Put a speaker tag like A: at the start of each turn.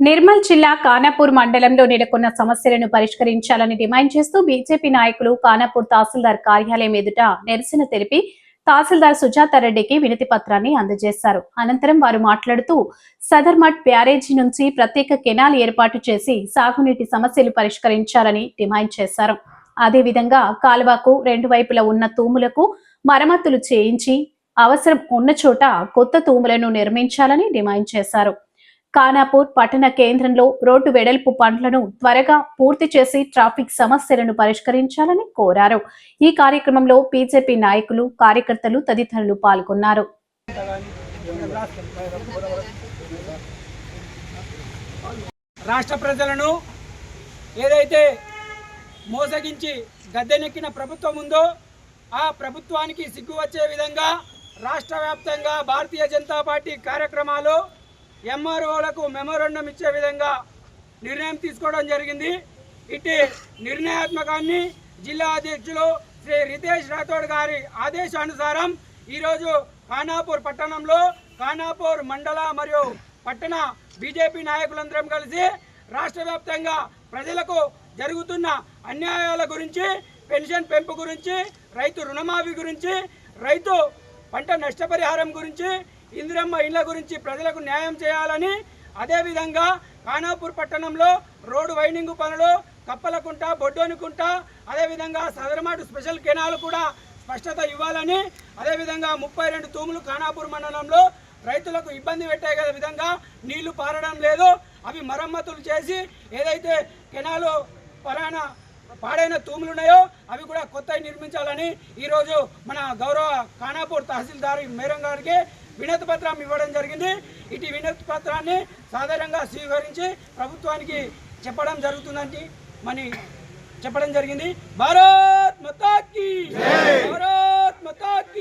A: నిర్మల్ జిల్లా కానాపూర్ మండలంలో నెలకొన్న సమస్యలను పరిష్కరించాలని డిమాండ్ చేస్తూ బీజేపీ నాయకులు కానాపూర్ తహసీల్దార్ కార్యాలయం ఎదుట నిరసన తెలిపి తహసీల్దార్ సుజాతారెడ్డికి వినతి పత్రాన్ని అందజేశారు. అనంతరం వారు మాట్లాడుతూ సదర్మట్ బ్యారేజీ నుంచి ప్రత్యేక కెనాల్ ఏర్పాటు చేసి సాగునీటి సమస్యలు పరిష్కరించాలని డిమాండ్ చేశారు. అదేవిధంగా కాలువకు రెండు వైపులా ఉన్న తూములకు మరమ్మతులు చేయించి అవసరం ఉన్న చోట కొత్త తూములను నిర్మించాలని డిమాండ్ చేశారు. ఖానాపూర్ పట్టణ కేంద్రంలో రోడ్డు వెడల్పు పనులను త్వరగా పూర్తి చేసి ట్రాఫిక్ సమస్యలను పరిష్కరించాలని కోరారు. ఈ కార్యక్రమంలో బీజేపీ నాయకులు కార్యకర్తలు తదితరులు పాల్గొన్నారు.
B: రాష్ట్ర ప్రజలను ఏదైతే మోసగించి గద్దెనెక్కిన ప్రభుత్వం ఉందో ఆ ప్రభుత్వానికి సిగ్గు వచ్చే విధంగా రాష్ట్ర వ్యాప్తంగా భారతీయ జనతా పార్టీ కార్యక్రమాలు ఎంఆర్ఓలకు మెమోరండం ఇచ్చే విధంగా నిర్ణయం తీసుకోవడం జరిగింది. ఇటు నిర్ణయాత్మకాన్ని జిల్లా అధ్యక్షులు శ్రీ రితేష్ రాథోడ్ గారి ఆదేశానుసారం ఈరోజు ఖానాపూర్ పట్టణంలో ఖానాపూర్ మండల మరియు పట్టణ బీజేపీ నాయకులందరం కలిసి రాష్ట్ర వ్యాప్తంగా ప్రజలకు జరుగుతున్న అన్యాయాల గురించి పెన్షన్ పెంపు గురించి రైతు రుణమాఫీ గురించి రైతు పంట నష్టపరిహారం గురించి ఇందిరమ్మ ఇళ్ళ గురించి ప్రజలకు న్యాయం చేయాలని అదేవిధంగా ఖానాపూర్ పట్టణంలో రోడ్డు వైండింగ్ పనులు కప్పలకుంట బొడ్డోనికుంట అదేవిధంగా సదరమాటు స్పెషల్ కెనాల్ కూడా స్పష్టత ఇవ్వాలని అదేవిధంగా ముప్పై రెండు తూములు ఖానాపూర్ మండలంలో రైతులకు ఇబ్బంది పెట్టే విధంగా నీళ్ళు పారడం లేదు. అవి మరమ్మతులు చేసి ఏదైతే కెనాలు పరాన పాడైన తూములు ఉన్నాయో అవి కూడా కొత్తవి నిర్మించాలని ఈరోజు మన గౌరవ ఖానాపూర్ తహసీల్దార్ మేరం గారికి వినతి పత్రం ఇవ్వడం జరిగింది. ఇటు వినతి పత్రాన్ని సాధారణంగా స్వీకరించి ప్రభుత్వానికి చెప్పడం జరుగుతుందని మని చెప్పడం జరిగింది. భారత్ మతాకి భారత్ మతాకి